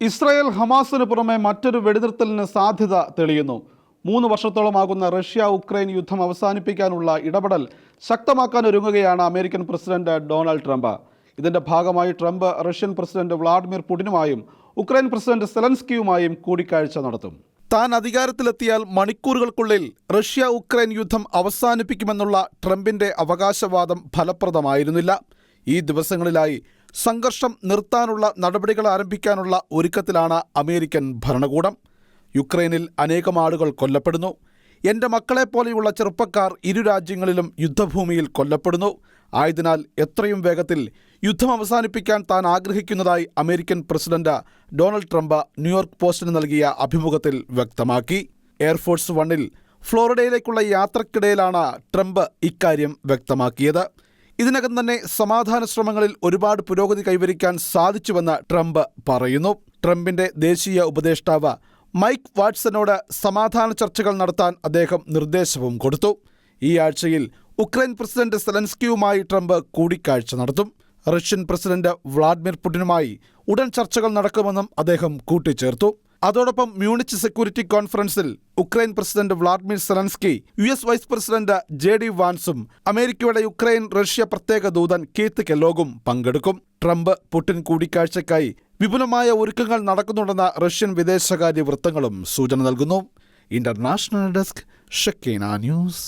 Israel ഹമാസിന് പുറമെ മറ്റൊരു വെടിനിർത്തലിന് സാധ്യത തെളിയുന്നു. മൂന്ന് വർഷത്തോളമാകുന്ന റഷ്യ ഉക്രൈൻ യുദ്ധം അവസാനിപ്പിക്കാനുള്ള ഇടപെടൽ ശക്തമാക്കാൻ ഒരുങ്ങുകയാണ് അമേരിക്കൻ പ്രസിഡന്റ് ഡൊണാൾഡ് ട്രംപ്. ഇതിന്റെ ഭാഗമായി ട്രംപ് റഷ്യൻ പ്രസിഡന്റ് വ്ളാഡിമിർ പുടിനുമായും ഉക്രൈൻ പ്രസിഡന്റ് സെലൻസ്കിയുമായും കൂടിക്കാഴ്ച നടത്തും. താൻ അധികാരത്തിലെത്തിയാൽ മണിക്കൂറുകൾക്കുള്ളിൽ റഷ്യ ഉക്രൈൻ യുദ്ധം അവസാനിപ്പിക്കുമെന്നുള്ള ട്രംപിന്റെ അവകാശവാദം ഫലപ്രദമായിരുന്നില്ല. ഈ ദിവസങ്ങളിലായി സംഘർഷം നിർത്താനുള്ള നടപടികൾ ആരംഭിക്കാനുള്ള ഒരുക്കത്തിലാണ് അമേരിക്കൻ ഭരണകൂടം. യുക്രൈനിൽ അനേകം ആളുകൾ കൊല്ലപ്പെടുന്നു. എന്റെ മക്കളെപ്പോലെയുള്ള ചെറുപ്പക്കാർ ഇരു രാജ്യങ്ങളിലും യുദ്ധഭൂമിയിൽ കൊല്ലപ്പെടുന്നു. ആയതിനാൽ എത്രയും വേഗത്തിൽ യുദ്ധം അവസാനിപ്പിക്കാൻ താൻ ആഗ്രഹിക്കുന്നതായി American president Donald Trump New York പോസ്റ്റിന് നൽകിയ അഭിമുഖത്തിൽ വ്യക്തമാക്കി. എയർഫോഴ്സ് വണ്ണിൽ ഫ്ലോറിഡയിലേക്കുള്ള യാത്രക്കിടയിലാണ് ട്രംപ് ഇക്കാര്യം വ്യക്തമാക്കിയത്. ഇതിനകം തന്നെ സമാധാന ശ്രമങ്ങളിൽ ഒരുപാട് പുരോഗതി കൈവരിക്കാൻ സാധിച്ചുവെന്ന് ട്രംപ് പറയുന്നു. ട്രംപിന്റെ ദേശീയ ഉപദേഷ്ടാവ് മൈക്ക് വാട്സനോട് സമാധാന ചർച്ചകൾ നടത്താൻ അദ്ദേഹം നിർദ്ദേശവും കൊടുത്തു. ഈ ആഴ്ചയിൽ ഉക്രൈൻ പ്രസിഡന്റ് സെലൻസ്കിയുമായി ട്രംപ് കൂടിക്കാഴ്ച നടത്തും. റഷ്യൻ പ്രസിഡന്റ് വ്ളാഡിമിർ പുടിനുമായി ഉടൻ ചർച്ചകൾ നടക്കുമെന്നും അദ്ദേഹം കൂട്ടിച്ചേർത്തു. അതോടൊപ്പം മ്യൂണിച്ച് സെക്യൂരിറ്റി കോൺഫറൻസിൽ Ukraine president Vladimir Zelensky U S vice president J D വാൻസും അമേരിക്കയുടെ യുക്രൈൻ റഷ്യ പ്രത്യേക ദൂതൻ കീത്ത് കെല്ലോഗും പങ്കെടുക്കും. ട്രംപ് പുടിൻ കൂടിക്കാഴ്ചയ്ക്കായി വിപുലമായ ഒരുക്കങ്ങൾ നടക്കുന്നുണ്ടെന്ന റഷ്യൻ വിദേശകാര്യ വൃത്തങ്ങളും സൂചന നൽകുന്നു. International desk Shakeena news.